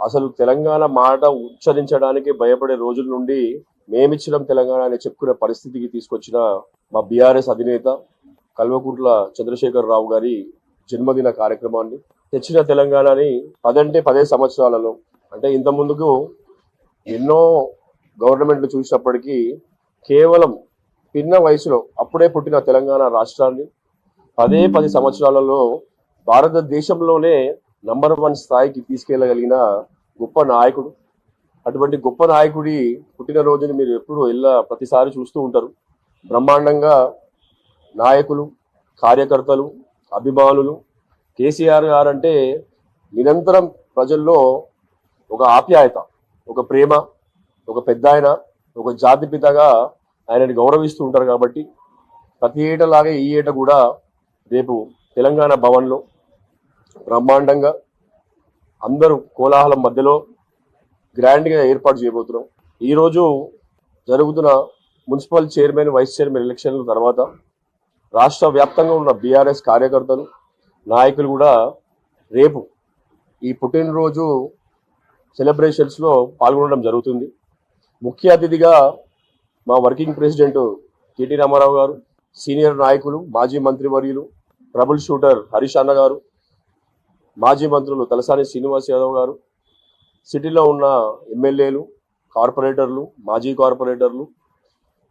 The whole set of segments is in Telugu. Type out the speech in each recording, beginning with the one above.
అసలు తెలంగాణ మాట ఉచ్చరించడానికి భయపడే రోజుల నుండి మేమిచ్చడం తెలంగాణ అని చెప్పుకునే పరిస్థితికి తీసుకొచ్చిన మా బీఆర్ఎస్ అధినేత కల్వకుంట్ల చంద్రశేఖర్ రావు గారి జన్మదిన కార్యక్రమాన్ని తెచ్చిన తెలంగాణని పదంటే పదే సంవత్సరాలలో అంటే ఇంత ముందుకు ఎన్నో గవర్నమెంట్లు చూసినప్పటికీ కేవలం పిన్న వయసులో అప్పుడే పుట్టిన తెలంగాణ రాష్ట్రాన్ని పదే పది సంవత్సరాలలో భారతదేశంలోనే నంబర్ వన్ స్థాయికి తీసుకెళ్ళగలిగిన గొప్ప నాయకుడు. అటువంటి గొప్ప నాయకుడి పుట్టినరోజుని మీరు ఎప్పుడు ఇలా ప్రతిసారి చూస్తూ ఉంటారు. బ్రహ్మాండంగా నాయకులు కార్యకర్తలు అభిమానులు కేసీఆర్ గారు అంటే నిరంతరం ప్రజల్లో ఒక ఆప్యాయత ఒక ప్రేమ ఒక పెద్ద ఆయన ఒక జాతిపితగా ఆయనని గౌరవిస్తూ ఉంటారు కాబట్టి ప్రతి ఏటలాగే ఈ ఏట కూడా రేపు తెలంగాణ భవన్లో బ్రహ్మాండంగా అందరూ కోలాహలం మధ్యలో గ్రాండ్గా ఏర్పాటు చేయబోతున్నాం. ఈరోజు జరుగుతున్న మున్సిపల్ చైర్మన్ వైస్ చైర్మన్ ఎలక్షన్ల తర్వాత రాష్ట్ర వ్యాప్తంగా ఉన్న బీఆర్ఎస్ కార్యకర్తలు నాయకులు కూడా రేపు ఈ పుట్టినరోజు సెలబ్రేషన్స్లో పాల్గొనడం జరుగుతుంది. ముఖ్య అతిథిగా మా వర్కింగ్ ప్రెసిడెంట్ టిటి రామారావు గారు సీనియర్ నాయకులు మాజీ మంత్రివర్యులు ట్రబుల్ షూటర్ హరీష్ అన్న గారు మాజీ మంత్రులు తలసాని శ్రీనివాస్ యాదవ్ గారు సిటీలో ఉన్న ఎమ్మెల్యేలు కార్పొరేటర్లు మాజీ కార్పొరేటర్లు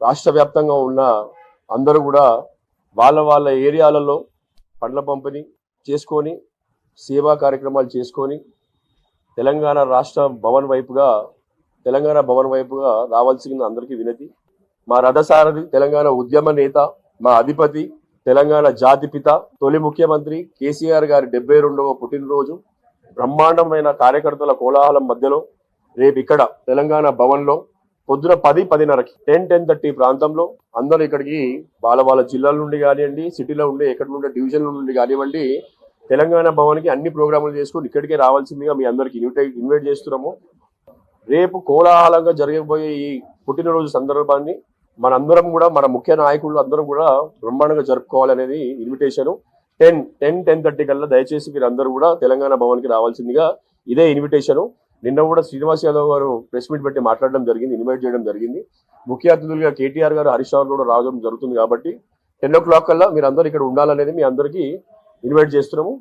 రాష్ట్ర వ్యాప్తంగా ఉన్న అందరూ కూడా వాళ్ళ వాళ్ళ ఏరియాలలో పండ్ల పంపిణీ చేసుకొని సేవా కార్యక్రమాలు చేసుకొని తెలంగాణ రాష్ట్ర భవన్ వైపుగా తెలంగాణ భవన్ వైపుగా రావాల్సిన అందరికీ వినతి. మా రథసారథి తెలంగాణ ఉద్యమ నేత మా అధిపతి తెలంగాణ జాతిపిత తొలి ముఖ్యమంత్రి కేసీఆర్ గారి డెబ్బై రెండవ పుట్టినరోజు బ్రహ్మాండమైన కార్యకర్తల కోలాహలం మధ్యలో రేపు ఇక్కడ తెలంగాణ భవన్లో పొద్దున పది పదిన్నరకి టెన్ టెన్ థర్టీ ప్రాంతంలో అందరూ ఇక్కడికి వాళ్ళ వాళ్ళ జిల్లాల నుండి కానివ్వండి సిటీలో ఉండే ఎక్కడ నుండి డివిజన్ల నుండి కానివ్వండి తెలంగాణ భవన్కి అన్ని ప్రోగ్రాములు చేసుకుని ఇక్కడికే రావాల్సిందిగా మీ అందరికి ఇన్వైట్ ఇన్వైట్ చేస్తున్నాము. రేపు కోలాహలంగా జరగబోయే ఈ పుట్టినరోజు సందర్భాన్ని మనందరం కూడా మన ముఖ్య నాయకులు అందరం కూడా బ్రహ్మాండంగా జరుపుకోవాలనేది invitation ten ten ten thirty కల్లా దయచేసి మీరు అందరూ కూడా తెలంగాణ భవన్కి రావాల్సిందిగా ఇదే ఇన్విటేషన్ నిన్న కూడా శ్రీనివాస్ యాదవ్ గారు ప్రెస్ మీట్ పెట్టి మాట్లాడడం జరిగింది ఇన్వైట్ చేయడం జరిగింది. ముఖ్య అతిథులుగా కేటీఆర్ గారు హరీష్ రావు కూడా రావడం జరుగుతుంది కాబట్టి టెన్ ఓ క్లాక్ కల్లా మీరు అందరూ ఇక్కడ ఉండాలనేది మీ అందరికీ ఇన్వైట్ చేస్తున్నాము.